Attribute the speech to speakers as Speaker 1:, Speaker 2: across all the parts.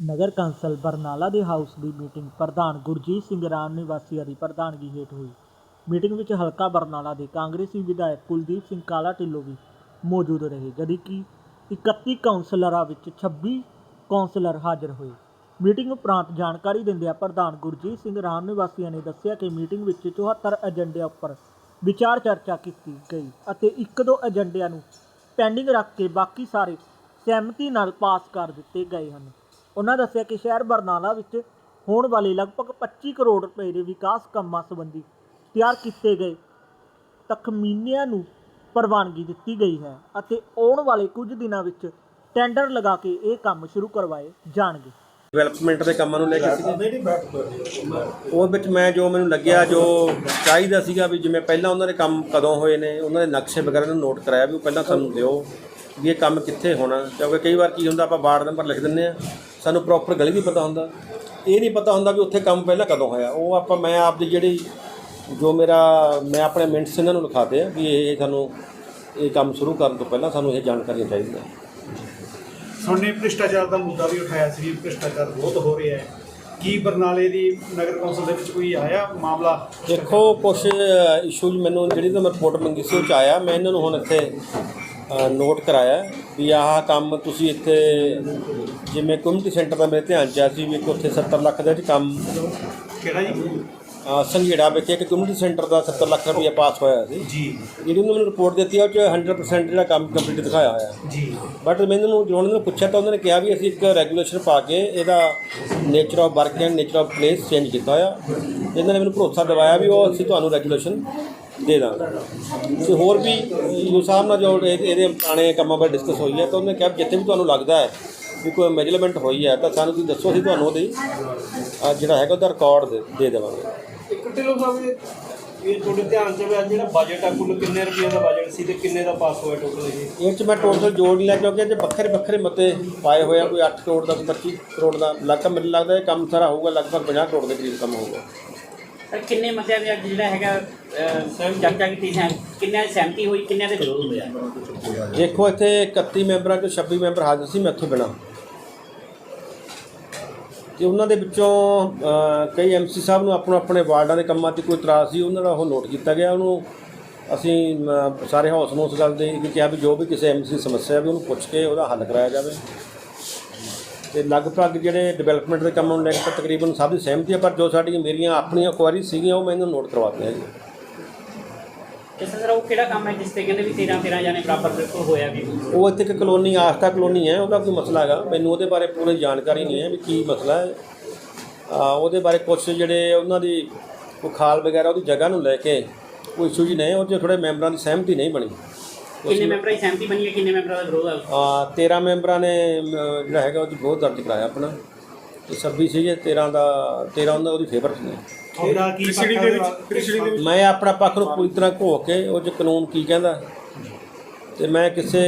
Speaker 1: ਨਗਰ council Barnala ਦੇ house ਦੀ meeting ਪ੍ਰਧਾਨ ਗੁਰਜੀਤ ਸਿੰਘ ਰਾਮ ਨਿਵਾਸੀਆਂ ਦੀ ਪ੍ਰਧਾਨਗੀ ਹੇਠ ਹੋਈ। ਮੀਟਿੰਗ ਵਿੱਚ ਹਲਕਾ ਬਰਨਾਲਾ ਦੇ ਕਾਂਗਰਸੀ ਵਿਧਾਇਕ ਕੁਲਦੀਪ ਸਿੰਘ ਕਾਲਾ ਢਿੱਲੋਂ ਵੀ ਮੌਜੂਦ ਰਹੇ ਜਦਕਿ 31 ਕੌਂਸਲਰਾਂ ਵਿੱਚ 26 ਕੌਂਸਲਰ ਹਾਜ਼ਰ ਹੋਏ। ਮੀਟਿੰਗ ਉਪਰੰਤ ਜਾਣਕਾਰੀ ਦਿੰਦਿਆਂ ਪ੍ਰਧਾਨ ਗੁਰਜੀਤ ਸਿੰਘ ਰਾਮ ਨਿਵਾਸੀਆਂ ਨੇ ਦੱਸਿਆ ਕਿ ਮੀਟਿੰਗ ਵਿੱਚ 74 ਏਜੰਡਿਆਂ ਉੱਪਰ ਵਿਚਾਰ ਚਰਚਾ ਕੀਤੀ ਗਈ ਅਤੇ ਇੱਕ ਦੋ ਏਜੰਡਿਆਂ ਨੂੰ ਪੈਂਡਿੰਗ ਰੱਖ ਕੇ ਬਾਕੀ ਸਾਰੇ ਸਹਿਮਤੀ ਨਾਲ ਪਾਸ ਕਰ ਦਿੱਤੇ ਗਏ ਹਨ। ਉਹਨਾਂ ਦੱਸਿਆ ਕਿ ਸ਼ਹਿਰ ਬਰਨਾਲਾ ਵਿੱਚ ਹੋਣ ਵਾਲੇ ਲਗਭਗ 25 ਕਰੋੜ ਰੁਪਏ ਦੇ ਵਿਕਾਸ ਕੰਮਾਂ ਸੰਬੰਧੀ ਤਿਆਰ ਕੀਤੇ ਗਏ ਤਖਮੀਨਿਆਂ ਨੂੰ ਪ੍ਰਵਾਨਗੀ ਦਿੱਤੀ ਗਈ ਹੈ ਅਤੇ ਆਉਣ ਵਾਲੇ ਕੁਝ ਦਿਨਾਂ ਵਿੱਚ ਟੈਂਡਰ ਲਗਾ ਕੇ ਇਹ ਕੰਮ ਸ਼ੁਰੂ ਕਰਵਾਏ ਜਾਣਗੇ।
Speaker 2: ਡਿਵੈਲਪਮੈਂਟ ਦੇ ਕੰਮਾਂ ਨੂੰ ਲੈ ਕੇ ਸੀਗੇ। ਉਹ ਵਿੱਚ ਮੈਂ ਜੋ ਮੈਨੂੰ ਲੱਗਿਆ, ਜੋ ਚਾਹੀਦਾ ਸੀਗਾ ਵੀ ਜਿਵੇਂ ਪਹਿਲਾਂ ਉਹਨਾਂ ਦੇ ਕੰਮ ਕਦੋਂ ਹੋਏ ਨੇ, ਉਹਨਾਂ ਦੇ ਨਕਸ਼ੇ ਵਗੈਰਾ ਨੂੰ ਨੋਟ ਕਰਾਇਆ ਵੀ ਉਹ ਪਹਿਲਾਂ ਸਾਨੂੰ ਦਿਓ। ਵੀ ਇਹ ਕੰਮ ਕਿੱਥੇ ਹੋਣਾ? ਕਿਉਂਕਿ ਕਈ ਵਾਰ ਕੀ ਹੁੰਦਾ ਆਪਾਂ ਵਾਰਡ ਨੰਬਰ ਲਿਖ ਦਿੰਦੇ ਆ ਸਾਨੂੰ ਪ੍ਰੋਪਰ ਗਲੀ ਨਹੀਂ ਪਤਾ ਹੁੰਦਾ। ਇਹ ਨਹੀਂ ਪਤਾ ਹੁੰਦਾ ਵੀ ਉੱਥੇ ਕੰਮ ਪਹਿਲਾਂ ਕਦੋਂ ਹੋਇਆ। ਉਹ ਆਪਾਂ ਮੈਂ ਆਪਦੀ ਜਿਹੜੀ ਜੋ ਮੇਰਾ ਮੈਂ ਆਪਣੇ ਮਿੰਟਸ ਇਹਨਾਂ ਨੂੰ ਲਿਖਾਤੇ ਆ ਵੀ ਇਹ ਸਾਨੂੰ ਇਹ ਕੰਮ ਸ਼ੁਰੂ ਕਰਨ ਤੋਂ ਪਹਿਲਾਂ ਸਾਨੂੰ ਇਹ ਜਾਣਕਾਰੀਆਂ ਚਾਹੀਦੀਆਂ।
Speaker 3: ਸੋਨੇ ਭ੍ਰਿਸ਼ਟਾਚਾਰ ਦਾ ਮੁੱਦਾ ਵੀ ਉਠਾਇਆ ਸੀ ਵੀ ਭ੍ਰਿਸ਼ਟਾਚਾਰ ਬਹੁਤ ਹੋ ਰਿਹਾ ਹੈ। ਕੀ ਬਰਨਾਲੇ ਦੀ ਨਗਰ ਕੌਂਸਲ ਦੇ ਵਿੱਚ ਕੋਈ ਆਇਆ ਮਾਮਲਾ?
Speaker 2: ਦੇਖੋ ਕੁਛ ਇਸ਼ੂਜ਼ ਮੈਨੂੰ ਜਿਹੜੀ ਤਾਂ ਮੈਂ ਰਿਪੋਰਟ ਮੰਗੀ ਸੀ ਉਹ ਚ ਆਇਆ। ਮੈਂ ਇਹਨਾਂ ਨੂੰ ਹੁਣ ਇੱਥੇ ਨੋਟ ਕਰਾਇਆ ਵੀ ਆਹ ਕੰਮ ਤੁਸੀਂ ਇੱਥੇ ਜਿਵੇਂ ਕਮਿਊਨਿਟੀ ਸੈਂਟਰ ਦਾ ਮੇਰੇ ਧਿਆਨ ਚ ਆਇਆ ਸੀ ਵੀ ਇੱਕ ਉੱਥੇ 70 ਲੱਖ ਦਾ ਵਿੱਚ ਕੰਮ।
Speaker 3: ਕਿਹੜਾ ਜੀ?
Speaker 2: ਸੰਘੇੜਾ ਵਿਖੇ ਇੱਕ ਕਮਿਊਨਿਟੀ ਸੈਂਟਰ ਦਾ 70 ਲੱਖ ਰੁਪਏ ਪਾਸ ਹੋਇਆ ਸੀ।
Speaker 3: ਜੀ।
Speaker 2: ਜਿਹੜੀ ਉਹਨਾਂ ਮੈਨੂੰ ਰਿਪੋਰਟ ਦਿੱਤੀ ਆ ਉਹ ਚ 100% ਜਿਹੜਾ ਕੰਮ ਕੰਪਲੀਟ ਦਿਖਾਇਆ ਹੋਇਆ।
Speaker 3: ਜੀ।
Speaker 2: ਬਟ ਮੈਨੂੰ ਨੂੰ ਜਦੋਂ ਉਹਨਾਂ ਨੂੰ ਪੁੱਛਿਆ ਤਾਂ ਉਹਨਾਂ ਨੇ ਕਿਹਾ ਵੀ ਅਸੀਂ ਇੱਕ ਰੈਗੂਲੇਸ਼ਨ ਪਾ ਕੇ ਇਹਦਾ nature of work and nature of place change ਕੀਤਾ ਹੋਇਆ। ਇਹਨਾਂ ਨੇ ਮੈਨੂੰ ਭਰੋਸਾ ਦਿਵਾਇਆ ਵੀ ਉਹ ਅਸੀਂ ਤੁਹਾਨੂੰ ਰੈਗੂਲੇਸ਼ਨ ਦੇ ਦਾਂਗੇ। ਤੇ ਹੋਰ ਵੀ ਯੂ ਸਾਹਿਬ ਨਾਲ ਜੋ ਇਹ- ਇਹਦੇ ਪੁਰਾਣੇ ਕੰਮਾਂ ਬਾਰੇ ਡਿਸਕਸ ਹੋਈ ਹੈ ਤਾਂ ਉਹਨੇ ਕਿਹਾ ਵੀ ਜਿੱਥੇ ਵੀ ਤੁਹਾਨੂੰ ਲੱਗਦਾ ਹੈ ਵੀ ਕੋਈ ਮੈਜਰਮੈਂਟ ਹੋਈ ਹੈ ਤਾਂ ਸਾਨੂੰ ਤੁਸੀਂ ਦੱਸੋ ਅਸੀਂ ਤੁਹਾਨੂੰ ਉਹਦੀ ਜਿਹੜਾ ਹੈਗਾ ਉਹਦਾ ਰਿਕਾਰਡ ਦੇ ਦੇਵਾਂਗੇ।
Speaker 4: ਇੱਕ ਢਿੱਲੋਂ ਸਾਹਿਬ ਇਹ ਤੁਹਾਡੇ ਧਿਆਨ ਚ ਹੋਇਆ ਜਿਹੜਾ ਬਜਟ ਆ ਕੁੱਲ ਕਿੰਨੇ ਰੁਪਏ ਦਾ ਬਜਟ ਸੀ ਤੇ ਕਿੰਨੇ ਦਾ ਪਾਸ ਹੋਇਆ ਟੋਟਲ ਇਹ?
Speaker 2: ਇਹ ਚ ਮੈਂ ਟੋਟਲ ਜੋੜ ਨਹੀਂ ਲਿਆ ਕਿਉਂਕਿ ਜੇ ਵੱਖਰੇ ਵੱਖਰੇ ਮਤੇ ਪਾਏ ਹੋਏ ਆ ਕੋਈ 8 ਕਰੋੜ ਦਾ ਕੋਈ 25 ਕਰੋੜ ਦਾ ਲਗਭਗ ਮੈਨੂੰ ਲੱਗਦਾ ਇਹ ਕੰਮ ਸਾਰਾ ਹੋਊਗਾ ਲਗਭਗ 50 ਕਰੋੜ ਦੇ ਕਰੀਬ ਕੰਮ ਹੋਊਗਾ।
Speaker 5: ਕਿੰਨੇ ਮਤਿਆਂ ਦੇ ਅੱਜ ਜਿਹੜਾ ਹੈਗਾ ਸਰ ਚਰਚਾ ਕੀਤੀ ਸਹਿ ਕਿੰਨਿਆਂ ਦੀ ਸਹਿਮਤੀ ਹੋਈ ਕਿੰਨਿਆਂ ਦੇ ਵਿਰੋਧ ਹੋਇਆ
Speaker 2: ਦੇਖੋ ਇੱਥੇ 31 ਮੈਂਬਰਾਂ ਚੋਂ 26 ਮੈਂਬਰ ਹਾਜ਼ਰ ਸੀ ਮੈਥੋਂ ਬਿਨਾਂ। ਤੇ ਉਹਨਾਂ ਦੇ ਵਿੱਚੋਂ ਕਈ ਐਮਸੀ ਸਾਹਿਬ ਨੂੰ ਆਪਣਾ ਆਪਣੇ ਵਾਰਡਾਂ ਦੇ ਕੰਮਾਂ 'ਤੇ ਕੋਈ ਇਤਰਾਜ਼ ਸੀ ਉਹਨਾਂ ਦਾ ਉਹ ਨੋਟ ਕੀਤਾ ਗਿਆ ਉਹਨੂੰ ਅਸੀਂ ਸਾਰੇ ਹਾਊਸ ਨੂੰ ਉਸ ਗੱਲ ਦੇ ਵੀ ਕਿਹਾ ਵੀ ਜੋ ਵੀ ਕਿਸੇ ਐਮਸੀ ਸਮੱਸਿਆ ਵੀ ਉਹਨੂੰ ਪੁੱਛ ਕੇ ਉਹਦਾ ਹੱਲ ਕਰਾਇਆ ਜਾਵੇ। ਤੇ ਲਗਭਗ ਜਿਹੜੇ ਡਿਵੈਲਪਮੈਂਟ ਦੇ ਕੰਮਾਂ ਨੂੰ ਲੈ ਕੇ ਤਾਂ ਤਕਰੀਬਨ ਸਭ ਦੀ ਸਹਿਮਤੀ ਹੈ ਪਰ ਜੋ ਸਾਡੀਆਂ ਮੇਰੀਆਂ ਆਪਣੀਆਂ ਕੁਆਰੀ ਸੀਗੀਆਂ ਉਹ ਮੈਂ ਇਹਨੂੰ ਨੋਟ ਕਰਵਾਤੀਆਂ ਜੀ।
Speaker 5: ਤੇ ਸਰ ਉਹ ਕਿਹੜਾ ਕੰਮ ਹੈ ਜਿਸ ਤੇ ਕਹਿੰਦੇ ਵੀ 13 13 ਜਾਣੇ ਬਰਾਬਰ ਬਿਲਕੁਲ ਹੋਇਆ ਵੀ?
Speaker 2: ਉਹ ਇੱਥੇ ਇੱਕ ਕਲੋਨੀ ਆਸਥਾ ਕਲੋਨੀ ਹੈ ਉਹਦਾ ਕੋਈ ਮਸਲਾ ਹੈਗਾ। ਮੈਨੂੰ ਉਹਦੇ ਬਾਰੇ ਪੂਰੀ ਜਾਣਕਾਰੀ ਨਹੀਂ ਹੈ ਵੀ ਕੀ ਮਸਲਾ ਹੈ। ਆ, ਉਹਦੇ ਬਾਰੇ ਕੁਝ ਜਿਹੜੇ ਉਹਨਾਂ ਦੀ ਖਾਲ ਵਗੈਰਾ ਉਹਦੀ ਜਗ੍ਹਾ ਨੂੰ ਲੈ ਕੇ ਕੋਈ ਇਸ਼ੂ ਜੀ ਨਹੀਂ ਉਹ 'ਚ ਥੋੜੇ ਮੈਂਬਰਾਂ ਦੀ ਸਹਿਮਤੀ ਨਹੀਂ ਬਣੀ।
Speaker 5: ਕਿੰਨੇ ਮੈਂਬਰਾਂ ਦੀ ਸਹਿਮਤੀ ਬਣੀ ਹੈ ਕਿੰਨੇ ਮੈਂਬਰਾਂ ਦਾ ਵਿਰੋਧ ਹੈ
Speaker 2: ਆ 13 ਮੈਂਬਰਾਂ ਨੇ ਅਮ, ਜਿਹੜਾ ਹੈਗਾ ਉਹਦੀ ਬਹੁਤ ਦਰਜ ਕਰਾਇਆ ਆਪਣਾ। ਤੇ 26 ਸੀਗੇ 13 ਦਾ 13 ਉਹਨਾਂ ਉਹਦੀ ਫੇਵਰ 'ਚ ਨੇ
Speaker 3: ਤੁਹਾਡਾ ਕੀ
Speaker 4: ਕ੍ਰਿਸ਼ਣੀ ਦੇ ਵਿੱਚ ਕ੍ਰਿਸ਼ਣੀ ਦੇ ਵਿੱਚ?
Speaker 2: ਮੈਂ ਆਪਣਾ ਪੱਖ ਨੂੰ ਪੂਰੀ ਤਰ੍ਹਾਂ ਘੋ ਕੇ ਉਹ 'ਚ ਕਾਨੂੰਨ ਕੀ ਕਹਿੰਦਾ? ਤੇ ਮੈਂ ਕਿਸੇ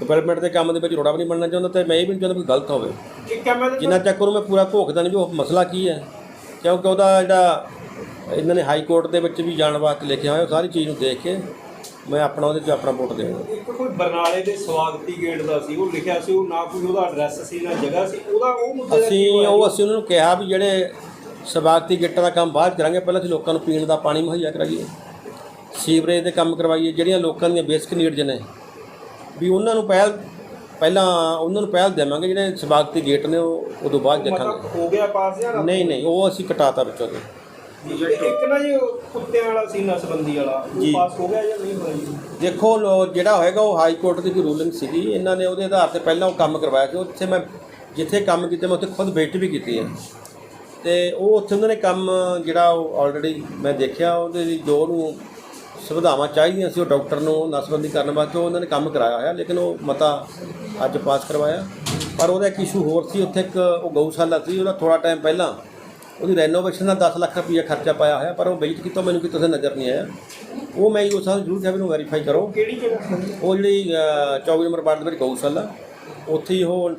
Speaker 2: ਡਿਵੈਲਪਮੈਂਟ ਦੇ ਕੰਮ ਦੇ ਵਿੱਚ ਰੋੜਾ ਵੀ ਨਹੀਂ ਬਣਨਾ ਚਾਹੁੰਦਾ ਤੇ ਮੈਂ ਇਹ ਵੀ ਨਹੀਂ ਚਾਹੁੰਦਾ ਵੀ ਗਲਤ ਹੋਵੇ।
Speaker 4: ਇੱਕ
Speaker 2: ਜਿੰਨਾ ਚੱਕ ਉਹਨੂੰ ਮੈਂ ਪੂਰਾ ਘੋਖਦਾ ਨਹੀਂ ਵੀ ਉਹ ਮਸਲਾ ਕੀ ਹੈ। ਕਿਉਂਕਿ ਉਹਦਾ ਜਿਹੜਾ ਇਹਨਾਂ ਨੇ ਹਾਈ ਕੋਰਟ ਦੇ ਵਿੱਚ ਵੀ ਜਾਣ ਵਾਸਤੇ ਲਿਖਿਆ ਹੋਇਆ ਉਹ ਸਾਰੀ ਚੀਜ਼ ਨੂੰ ਦੇਖ ਕੇ ਮੈਂ ਆਪਣਾ ਉਹਦੇ 'ਚ ਆਪਣਾ ਵੋਟ ਦੇਵਾਂਗਾ
Speaker 4: ਇੱਕ ਕੋਈ ਬਰਨਾਲੇ ਦੇ ਸਵਾਗਤੀ ਗੇਟ ਦਾ ਸੀ ਉਹ ਲਿਖਿਆ ਸੀ ਉਹ ਨਾ ਕੋਈ ਉਹਦਾ ਐਡਰੈਸ ਸੀ ਨਾ ਜਗ੍ਹਾ ਸੀ ਉਹਦਾ ਉਹ ਮੁੱਦੇ ਦਾ ਕੀ
Speaker 2: ਅਸੀਂ
Speaker 4: ਹੋਇਆ?
Speaker 2: ਉਹ ਅਸੀਂ ਉਹਨਾਂ ਨੂੰ ਕਿਹਾ ਵੀ ਜਿਹੜੇ ਸਵਾਗਤੀ ਗਿੱਟਾਂ ਦਾ ਕੰਮ ਬਾਅਦ 'ਚ ਕਰਾਂਗੇ ਪਹਿਲਾਂ ਅਸੀਂ ਲੋਕਾਂ ਨੂੰ ਪੀਣ ਦਾ ਪਾਣੀ ਮੁਹੱਈਆ ਕਰਾਈਏ ਸੀਵਰੇਜ ਦੇ ਕੰਮ ਕਰਵਾਈਏ ਜਿਹੜੀਆਂ ਲੋਕਾਂ ਦੀਆਂ ਬੇਸਿਕ ਨੀਡਸ ਨੇ ਵੀ ਉਹਨਾਂ ਨੂੰ ਪਹਿਲ ਪਹਿਲਾਂ ਉਹਨਾਂ ਨੂੰ ਪਹਿਲ ਦੇਵਾਂਗੇ ਜਿਹੜੇ ਸਵਾਗਤੀ ਗੇਟ ਨੇ ਉਹ ਉਦੋਂ ਬਾਅਦ ਦੇਖਾਂਗੇ।
Speaker 4: ਮਤਲਬ ਹੋ ਗਿਆ ਪਾਸ ਜਾਂ
Speaker 2: ਨਹੀਂ ਨਹੀਂ ਉਹ ਅਸੀਂ ਕਟਾਤਾ ਵਿੱਚੋਂ। ਦੀ
Speaker 4: ਇੱਕ ਨਾ ਜੀ ਉਹ ਕੁੱਤਿਆਂ ਵਾਲਾ ਸੀ ਨਸਬੰਦੀ ਵਾਲਾ। ਉਹ
Speaker 2: ਜੀ।
Speaker 4: ਪਾਸ ਹੋ ਗਿਆ ਜਾਂ ਨਹੀਂ ਹੋਇਆ ਜੀ?
Speaker 2: ਦੇਖੋ ਲੋ- ਜਿਹੜਾ ਹੋਏਗਾ ਉਹ ਹਾਈ ਕੋਰਟ ਦੀ ਕੋਈ ਰੂਲਿੰਗ ਸੀਗੀ। ਇਹਨਾਂ ਨੇ ਉਹਦੇ ਆਧਾਰ ਤੇ ਪਹਿਲਾਂ ਉਹ ਕੰਮ ਕਰਵਾਇਆ ਸੀ। ਉੱਥੇ ਮੈਂ ਜਿੱਥੇ ਕੰਮ ਕੀਤਾ ਮੈਂ ਉੱਥੇ ਖੁਦ ਵਿਜ਼ਿਟ ਵੀ ਕੀਤੀ ਹੈ। ਤੇ ਉਹ ਉੱਥੇ ਉਹਨਾਂ ਨੇ ਕੰਮ ਜਿਹੜਾ ਉਹ ਆਲਰੇਡੀ ਮੈਂ ਦੇਖਿਆ ਉਹਦੇ ਲਈ ਜੋ ਉਹਨੂੰ ਸੁਵਿਧਾਵਾਂ ਚਾਹੀਦੀਆਂ ਸੀ। ਉਹ ਡਾਕਟਰ ਨੂੰ ਨਸਬੰਦੀ ਕਰਨ ਵਾਸਤੇ ਉਹ ਉਹਨਾਂ ਨੇ ਕੰਮ ਕਰਾਇਆ ਹੋਇਆ ਲੇਕਿਨ ਉਹ ਮਤਾ ਅੱਜ ਪਾਸ ਕਰਵਾਇਆ। ਪਰ ਉਹਦਾ ਇੱਕ ਇਸ਼ੂ ਹੋਰ ਸੀ ਉੱਥੇ ਇੱਕ ਉਹ ਗਊਸ਼ਾਲਾ ਸੀ ਉਹਦਾ ਥੋੜਾ ਟਾਈਮ ਪਹਿਲਾਂ ਉਹਦੀ ਰੈਨੋਵੇਸ਼ਨ ਦਾ 10 ਲੱਖ ਰੁਪਈਆ ਖਰਚਾ ਪਾਇਆ ਹੋਇਆ ਪਰ ਉਹ ਵਿਜ਼ਿਟ ਕੀਤਾ ਮੈਨੂੰ ਕਿਤੋਂ ਨਜ਼ਰ ਨਹੀਂ ਆਇਆ। ਉਹ ਮੈਂ ਸਾਹਿਬ ਜ਼ਰੂਰ ਵੀ ਨੂੰ ਵੈਰੀਫਾਈ ਕਰੋ।
Speaker 4: ਕਿਹੜੀ ਜਗ੍ਹਾ?
Speaker 2: ਉਹ ਜਿਹੜੀ ਅ, 24 ਨੰਬਰ ਵਾਰਡ ਦੇ ਵਿੱਚ ਗਊਸ਼ਾਲਾ। ਉੱਥੇ ਹੀ ਉਹ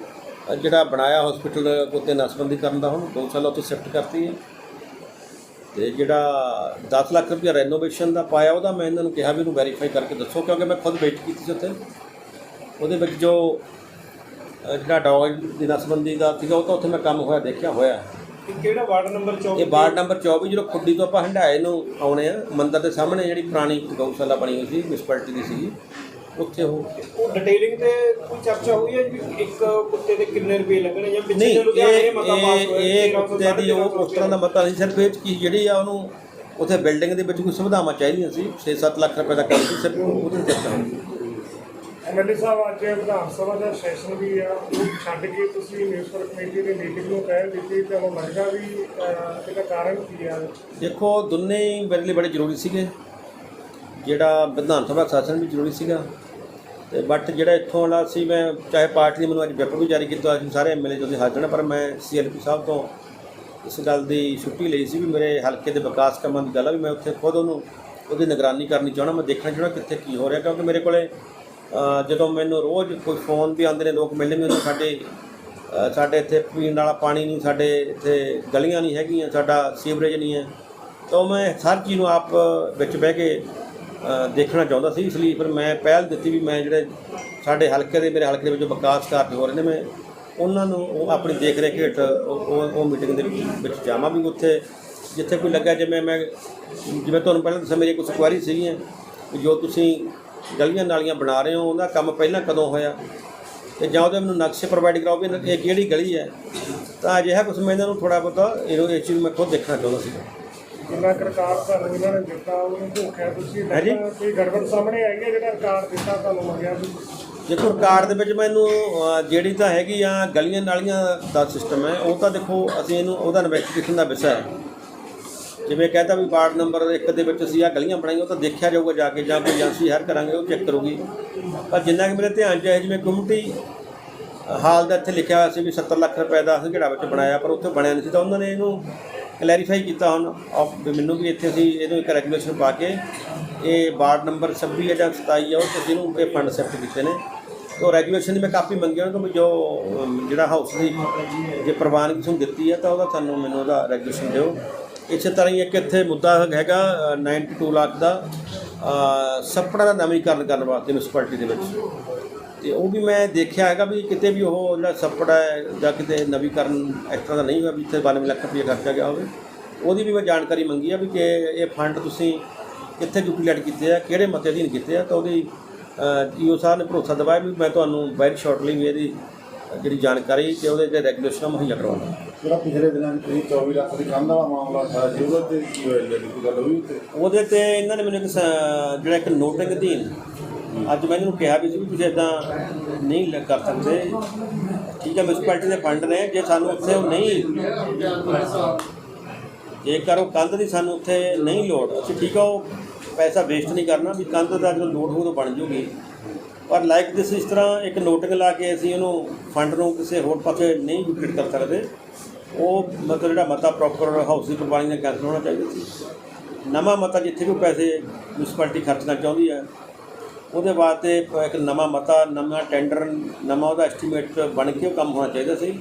Speaker 2: ਜਿਹੜਾ ਬਣਾਇਆ ਹਸਪੀਟਲ ਉੱਤੇ ਨਸਬੰਦੀ ਕਰਨ ਦਾ ਹੁਣ ਗਊਸ਼ਾਲਾ ਉੱਥੇ ਸ਼ਿਫਟ ਕਰਤੀ ਹੈ। ਤੇ ਜਿਹੜਾ 10 ਲੱਖ ਰੁਪਇਆ ਰੈਨੋਵੇਸ਼ਨ ਦਾ ਪਾਇਆ ਉਹਦਾ ਮੈਂ ਇਹਨਾਂ ਨੂੰ ਕਿਹਾ ਵੀ ਇਹਨੂੰ ਵੈਰੀਫਾਈ ਕਰਕੇ ਦੱਸੋ ਕਿਉਂਕਿ ਮੈਂ ਖੁਦ ਵੇਟ ਕੀਤੀ ਸੀ ਉੱਥੇ। ਉਹਦੇ ਵਿੱਚ ਜੋ ਜਿਹੜਾ ਡੌਗ ਦੀ ਨਸਬੰਦੀ ਦਾ ਸੀਗਾ ਉਹ ਤਾਂ ਉੱਥੇ ਮੈਂ ਕੰਮ ਹੋਇਆ ਦੇਖਿਆ ਹੋਇਆ।
Speaker 4: ਇਹ ਕਿਹੜਾ ਵਾਰਡ ਨੰਬਰ 24
Speaker 2: ਇਹ ਵਾਰਡ ਨੰਬਰ 24 ਜਦੋਂ ਖੁੱਡੀ ਤੋਂ ਆਪਾਂ ਹੰਡਾਏ ਨੂੰ ਆਉਣੇ ਆ ਮੰਦਿਰ ਦੇ ਸਾਹਮਣੇ ਜਿਹੜੀ ਪੁਰਾਣੀ ਗਊਸ਼ਾਲਾ ਬਣੀ ਹੋਈ ਸੀ ਮਿਊਨਿਸਪੈਲਿਟੀ ਦੀ ਸੀਗੀ ਉੱਥੇ ਉਹ
Speaker 4: ਉਹ ਡਿਟੇਲਿੰਗ ਤੇ ਕੋਈ ਚਰਚਾ ਹੋਈ ਹੈ ਵੀ ਇੱਕ ਕੁੱਤੇ ਦੇ ਕਿੰਨੇ ਰੁਪਏ ਲੱਗਣੇ ਜਾਂ ਪਿੱਛੇ
Speaker 2: ਨਹੀਂ
Speaker 4: ਲੁਧਿਆਣੇ
Speaker 2: ਇਹ
Speaker 4: ਮਤਾ ਪਾਸ ਹੋਇਆ
Speaker 2: ਇਹ ਕੁੱਤੇ ਦੀ ਉਹ ਉਸ ਤਰ੍ਹਾਂ ਦਾ ਮਤਾ ਨਹੀਂ ਸਿਰਫ ਇਹ ਕੀ ਜਿਹੜੀ ਆ ਉਹਨੂੰ ਉੱਥੇ ਬਿਲਡਿੰਗ ਦੇ ਵਿੱਚ ਕੋਈ ਸੁਵਿਧਾਵਾਂ ਚਾਹੀਦੀਆਂ ਸੀ 6-7 ਲੱਖ ਰੁਪਏ ਦਾ ਕੰਮ ਸੀ ਸਿਰਫ ਉਹਦੇ ਚਰਚਾ ਹੋਈ
Speaker 6: ਐਮਐਲਏ ਸਾਹਿਬ, ਅੱਜ ਵਿਧਾਨ ਸਭਾ ਦਾ ਸੈਸ਼ਨ ਵੀ ਆ। ਉਹ ਛੱਡ ਕੇ ਤੁਸੀਂ ਮਿਊਨਿਸਪਲ ਕਮੇਟੀ ਦੀ ਮੀਟਿੰਗ ਨੂੰ ਕਹਿ ਦਿੱਤੀ ਤੇ ਉਹ ਲੱਗਦਾ ਵੀ ਇਹਦਾ ਕਾਰਨ ਕੀ ਆ?
Speaker 2: ਦੇਖੋ, ਦੋਨੇ ਹੀ ਮੇਰੇ ਲਈ ਬੜੇ ਜ਼ਰੂਰੀ ਸੀਗੇ। ਜਿਹੜਾ ਵਿਧਾਨ ਸਭਾ ਸੈਸ਼ਨ ਵੀ ਜ਼ਰੂਰੀ ਸੀਗਾ। ਤੇ ਬਟ ਜਿਹੜਾ ਇੱਥੋਂ ਵਾਲਾ ਸੀ, ਮੈਂ ਚਾਹੇ ਪਾਰਟੀ ਨੇ ਮੈਨੂੰ ਅੱਜ ਵਿਪ ਵੀ ਜਾਰੀ ਕੀਤਾ ਸੀ ਸਾਰੇ ਐਮਐਲਏ ਤੁਸੀਂ ਹਾਜ਼ਰ ਨੇ ਪਰ ਮੈਂ ਸੀਐਲਪੀ ਸਾਹਿਬ ਤੋਂ ਇਸ ਗੱਲ ਦੀ ਛੁੱਟੀ ਲਈ ਸੀ ਵੀ ਮੇਰੇ ਹਲਕੇ ਦੇ ਵਿਕਾਸ ਕੰਮਾਂ ਦੀ ਗੱਲ ਆ ਵੀ ਮੈਂ ਉੱਥੇ ਖੁਦ ਉਹਨੂੰ ਉਹਦੀ ਨਿਗਰਾਨੀ ਕਰਨੀ ਚਾਹਣਾ ਮੈਂ ਦੇਖਣਾ ਚਾਹਣਾ ਕਿੱਥੇ ਕੀ ਹੋ ਰਿਹਾ, ਕਿਉਂਕਿ ਮੇਰੇ ਕੋਲੇ ਜਦੋਂ ਮੈਨੂੰ ਰੋਜ਼ ਕੋਈ ਫੋਨ ਵੀ ਆਉਂਦੇ ਨੇ, ਲੋਕ ਮਿਲਣ ਮੈਨੂੰ ਸਾਡੇ ਸਾਡੇ ਇੱਥੇ ਪੀਣ ਵਾਲਾ ਪਾਣੀ ਨਹੀਂ, ਸਾਡੇ ਇੱਥੇ ਗਲੀਆਂ ਨਹੀਂ ਹੈਗੀਆਂ, ਸਾਡਾ ਸੀਵਰੇਜ ਨਹੀਂ ਹੈ। ਤਾਂ ਮੈਂ ਹਰ ਚੀਜ਼ ਨੂੰ ਆਪ ਵਿੱਚ ਬਹਿ ਕੇ ਦੇਖਣਾ ਚਾਹੁੰਦਾ ਸੀ, ਇਸ ਲਈ ਫਿਰ ਮੈਂ ਪਹਿਲ ਦਿੱਤੀ ਵੀ ਮੈਂ ਜਿਹੜੇ ਸਾਡੇ ਹਲਕੇ ਦੇ, ਮੇਰੇ ਹਲਕੇ ਦੇ ਵਿੱਚ ਵਿਕਾਸ ਕਾਰਜ ਹੋ ਰਹੇ ਨੇ, ਮੈਂ ਉਹਨਾਂ ਨੂੰ ਉਹ ਆਪਣੀ ਦੇਖ ਰੇਖ ਹੇਠ ਉਹ, ਉਹ- ਉਹ ਮੀਟਿੰਗ ਦੇ ਵਿੱਚ ਜਾਵਾਂ ਵੀ ਉੱਥੇ। ਜਿੱਥੇ ਕੋਈ ਲੱਗਾ ਜਿਵੇਂ ਮੈਂ, ਜਿਵੇਂ ਤੁਹਾਨੂੰ ਪਹਿਲਾਂ ਦੱਸਿਆ, ਮੇਰੀ ਕੁਝ ਕੁਆਰੀ ਸੀਗੀਆਂ, ਵੀ ਜੋ ਤੁਸੀਂ ਗਲੀਆਂ ਨਾਲੀਆਂ ਬਣਾ ਰਹੇ ਹੋ ਉਹਦਾ ਕੰਮ ਪਹਿਲਾਂ ਕਦੋਂ ਹੋਇਆ? ਤੇ ਜਾਂ ਉਹਦੇ ਮੈਨੂੰ ਨਕਸ਼ੇ ਪ੍ਰੋਵਾਈਡ ਕਰਾਓ ਵੀ ਇਹ ਕਿਹੜੀ ਗਲੀ ਹੈ? ਤਾਂ ਅਜਿਹਾ ਕੁਝ ਮੈਂ ਇਹਨਾਂ ਨੂੰ ਥੋੜਾ ਬਹੁਤਾ ਇਹਨੂੰ ਇਹ ਚੀਜ਼ ਮੈਂ ਖੁਦ ਦੇਖਣਾ ਚਾਹੁੰਦਾ ਸੀ।
Speaker 6: ਜਿੰਨਾ ਕੁ ਰਿਕਾਰਡ ਤੁਹਾਨੂੰ ਇਹਨਾਂ ਨੇ ਦਿੱਤਾ ਉਹਨੂੰ ਭੁੱਖਿਆ ਤੁਸੀਂ
Speaker 2: ਹਾਂਜੀ।
Speaker 6: ਲੱਗਦਾ ਕੋਈ ਗੜਬੜ ਸਾਹਮਣੇ ਆਈ ਹੈ ਜਿਹੜਾ ਰਿਕਾਰਡ ਦਿੱਤਾ ਤੁਹਾਨੂੰ ਮੰਗਿਆ ਸੀ?
Speaker 2: ਦੇਖੋ ਰਿਕਾਰਡ ਦੇ ਵਿੱਚ ਮੈਨੂੰ ਜਿਹੜੀ ਤਾਂ ਹੈਗੀ ਆ ਗਲੀਆਂ ਨਾਲੀਆਂ ਦਾ ਸਿਸਟਮ ਹੈ ਉਹ ਤਾਂ ਦੇਖੋ ਅਸੀਂ ਇਹਨੂੰ ਉਹਦਾ ਇਨਵੈਸਟੀਗੇਸ਼ਨ ਦਾ ਵਿਸ਼ਾ ਹੈ। ਜਿਵੇਂ ਕਹਿੰਦਾ ਵੀ ਵਾਰਡ ਨੰਬਰ 1 ਦੇ ਵਿੱਚ ਅਸੀਂ ਆ ਗਲੀਆਂ ਬਣਾਈਆਂ, ਉਹ ਤਾਂ ਦੇਖਿਆ ਜਾਊਗਾ ਜਾ ਕੇ, ਜਾਂ ਕੋਈ ਏਜੰਸੀ ਹਰ ਕਰਾਂਗੇ, ਉਹ ਚੈੱਕ ਕਰੂਗੀ। ਪਰ ਜਿੰਨਾ ਕਿ ਮੇਰੇ ਧਿਆਨ 'ਚ ਹੈ ਜਿਵੇਂ ਕਮਿਊਨਿਟੀ ਹਾਲ ਦਾ ਇੱਥੇ ਲਿਖਿਆ ਹੋਇਆ ਸੀ ਵੀ 70 ਲੱਖ ਰੁਪਏ ਦਾ ਹੰਗੜਾ ਵਿੱਚ ਬਣਾਇਆ, ਪਰ ਉੱਥੇ ਬਣਿਆ ਨਹੀਂ ਸੀ, ਤਾਂ ਉਹਨਾਂ ਨੇ ਇਹਨੂੰ ਕਲੈਰੀਫਾਈ ਕੀਤਾ ਹੁਣ ਆਪ- ਵੀ ਮੈਨੂੰ ਵੀ ਇੱਥੇ ਅਸੀਂ ਇਹਨੂੰ ਇੱਕ ਰੈਗੂਲੇਸ਼ਨ ਪਾ ਕੇ ਇਹ ਵਾਰਡ ਨੰਬਰ 26 ਹੈ ਜਾਂ 27 ਹੈ ਉਹ 'ਚ ਜਿਹਨੂੰ ਇਹ ਫੰਡ ਸ਼ਿਫਟ ਕੀਤੇ ਨੇ। ਉਹ ਰੈਗੂਲੇਸ਼ਨ ਦੀ ਮੈਂ ਕਾਪੀ ਮੰਗੀ ਉਹਨਾਂ ਤੋਂ ਵੀ ਜੋ ਜਿਹੜਾ ਹਾਊਸ ਦੀ ਜੇ ਪ੍ਰਵਾਨਗੀ ਤੁਹਾਨੂੰ ਦਿੱਤੀ ਹੈ ਤਾਂ ਉਹਦਾ ਤੁਹਾਨੂੰ ਮੈਨੂੰ ਉਹਦਾ ਰੈਗੂਲੇਸ਼ਨ ਦਿਓ। ਇਸੇ ਤਰ੍ਹਾਂ ਹੀ ਇੱਕ ਇੱਥੇ ਮੁੱਦਾ ਹੈਗਾ ਅ, 92 ਲੱਖ ਦਾ ਅ, ਸੱਪੜਾਂ ਦਾ ਨਵੀਕਰਨ ਕਰਨ ਵਾਸਤੇ ਮਿਊਨਿਸਪੈਲਿਟੀ ਦੇ ਵਿੱਚ। ਤੇ ਉਹ ਵੀ ਮੈਂ ਦੇਖਿਆ ਹੈਗਾ ਵੀ ਕਿਤੇ ਵੀ ਉਹ ਜਿਹੜਾ ਸੱਪੜਾ ਹੈ ਜਾਂ ਕਿਤੇ ਨਵੀਕਰਨ ਇਸ ਤਰ੍ਹਾਂ ਦਾ ਨਹੀਂ ਹੋਇਆ ਵੀ ਇੱਥੇ 92 ਲੱਖ ਰੁਪਏ ਖਰਚਾ ਗਿਆ ਹੋਵੇ। ਉਹਦੀ ਵੀ ਮੈਂ ਜਾਣਕਾਰੀ ਮੰਗੀ ਆ ਵੀ ਕਿ ਇਹ ਫੰਡ ਤੁਸੀਂ ਕਿੱਥੇ ਯੂਟੀਲਾਈਟ ਕੀਤੇ ਆ ਕਿਹੜੇ ਮਤੇ ਅਧੀਨ ਕੀਤੇ ਆ ਤਾਂ ਉਹਦੀ ਈਓ ਸਾਹਿਬ ਨੇ ਭਰੋਸਾ ਦਿਵਾਇਆ ਵੀ ਮੈਂ ਤੁਹਾਨੂੰ ਵੈਰੀ ਸ਼ਾਰਟਲੀ ਵੀ ਇਹਦੀ ਜਿਹੜੀ ਜਾਣਕਾਰੀ ਤੇ ਉਹਦੇ ਜਿਹੜੇ ਰੈਗੂਲੇਸ਼ਨ ਮੁਹੱਈਆ ਕਰਵਾਉਣਾ
Speaker 7: ਜਿਹੜਾ ਪਿਛਲੇ ਦਿਨਾਂ ਵਿੱਚ ਕਰੀਬ 24 ਲੱਖ ਦੀ ਕੰਧ ਵਾਲਾ ਮਾਮਲਾ ਥਾ ਜੀ ਉਹਦੇ ਤੇ ਕੀ ਹੋਇਆ ਜੀ? ਕੋਈ ਗੱਲ ਹੋਈ ਉੱਤੇ
Speaker 2: ਉਹਦੇ ਤੇ ਇਹਨਾਂ ਨੇ ਮੈਨੂੰ ਇੱਕ ਸ- ਜਿਹੜਾ ਇੱਕ ਨੋਟਿੰਗ ਅਧੀਨ ਅੱਜ ਮੈਂ ਇਹਨੂੰ ਕਿਹਾ ਵੀ ਸੀ ਵੀ ਤੁਸੀਂ ਇਦਾਂ ਨਹੀਂ ਲ- ਕਰ ਸਕਦੇ। ਠੀਕ ਹੈ ਮਿਊਨਿਸਪੈਲਿਟੀ ਦੇ ਫੰਡ ਨੇ, ਜੇ ਸਾਨੂੰ ਉੱਥੇ ਉਹ ਨਹੀਂ ਜੇਕਰ ਉਹ ਕੰਧ ਦੀ ਸਾਨੂੰ ਉੱਥੇ ਨਹੀਂ ਲੋੜ, ਅਸੀਂ ਠੀਕ ਆ, ਉਹ ਪੈਸਾ ਵੇਸਟ ਨਹੀਂ ਕਰਨਾ, ਵੀ ਕੰਧ ਦਾ ਜਦੋਂ ਲੋੜ ਹੋਊ ਤਾਂ ਬਣ ਜੂਗੀ। ਪਰ ਲਾਈਕ ਦਿਸ ਇਸ ਤਰ੍ਹਾਂ ਇੱਕ ਨੋਟਿੰਗ ਲਾ ਕੇ ਅਸੀਂ ਉਹਨੂੰ ਫੰਡ ਨੂੰ ਕਿਸੇ ਹੋਰ ਪਾਸੇ ਨਹੀਂ ਯੂਟਿਲਾਈਟ ਕਰ ਸਕਦੇ। ਉਹ ਮਤਲਬ ਜਿਹੜਾ ਮਤਾ ਪ੍ਰੋਪਰ ਹਾਊਸ ਦੀ ਪ੍ਰਵਾਨਗੀ ਨਾਲ ਕੈਂਸਲ ਹੋਣਾ ਚਾਹੀਦਾ ਸੀ। ਨਵਾਂ ਮਤਾ ਜਿੱਥੇ ਵੀ ਪੈਸੇ ਮਿਊਨਿਸਪੈਲਿਟੀ ਖਰਚਣਾ ਚਾਹੁੰਦੀ ਹੈ, ਉਹਦੇ ਵਾਸਤੇ ਇੱਕ ਨਵਾਂ ਮਤਾ, ਨਵਾਂ ਟੈਂਡਰ ਨਵਾਂ ਉਹਦਾ ਐਸਟੀਮੇਟ ਬਣ ਕੇ ਉਹ ਕੰਮ ਹੋਣਾ ਚਾਹੀਦਾ ਸੀ।